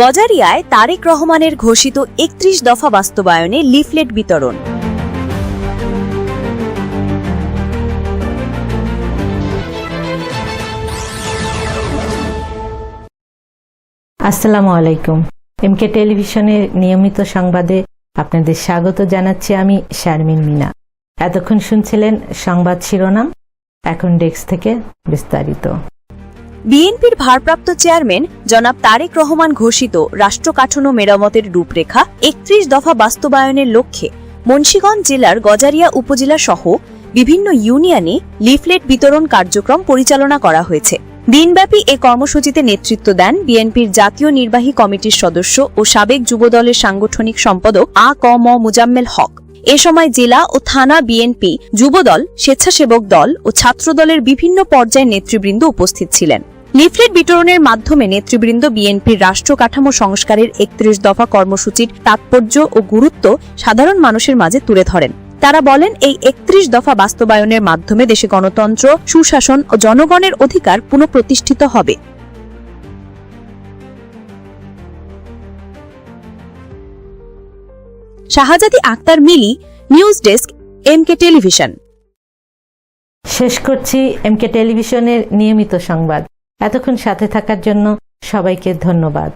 গজারিয়ায় তারেক রহমানের ঘোষিত একত্রিশ দফা বাস্তবায়নে লিফলেট বিতরণ। আসসালামু আলাইকুম। এমকে টেলিভিশনের নিয়মিত সংবাদে আপনাদের স্বাগত জানাচ্ছি আমি শারমিন মিনা। এতক্ষণ শুনছিলেন সংবাদ শিরোনাম, এখন ডেস্ক থেকে বিস্তারিত। বিএনপির ভারপ্রাপ্ত চেয়ারম্যান জনাব তারেক রহমান ঘোষিত রাষ্ট্র কাঠামো মেরামতের রূপরেখা একত্রিশ দফা বাস্তবায়নের লক্ষ্যে মুন্সিগঞ্জ জেলার গজারিয়া উপজেলা সহ বিভিন্ন ইউনিয়নে লিফলেট বিতরণ কার্যক্রম পরিচালনা করা হয়েছে। দিনব্যাপী এ কর্মসূচিতে নেতৃত্ব দেন বিএনপির জাতীয় নির্বাহী কমিটির সদস্য ও সাবেক যুবদলের সাংগঠনিক সম্পাদক আ ক ম মুজাম্মেল হক। এ সময় জেলা ও থানা বিএনপি, যুবদল, স্বেচ্ছাসেবক দল ও ছাত্রদলের বিভিন্ন পর্যায়ের নেতৃবৃন্দ উপস্থিত ছিলেন। লিফলেট বিতরণের মাধ্যমে নেতৃবৃন্দ বিএনপির রাষ্ট্র কাঠামো সংস্কারের একত্রিশ দফা কর্মসূচির তাৎপর্য ও গুরুত্ব সাধারণ মানুষের মাঝে তুলে ধরেন। তারা বলেন, এই একত্রিশ দফা বাস্তবায়নের মাধ্যমে দেশে গণতন্ত্র, সুশাসন ও জনগণের অধিকার পুনঃপ্রতিষ্ঠিত হবে। Shahzadi Akhtar Mili, news desk, MK television. শেষ করছি এমকে টেলিভিশনের নিয়মিত সংবাদ। এতক্ষণ সাথে থাকার জন্য সবাইকে ধন্যবাদ।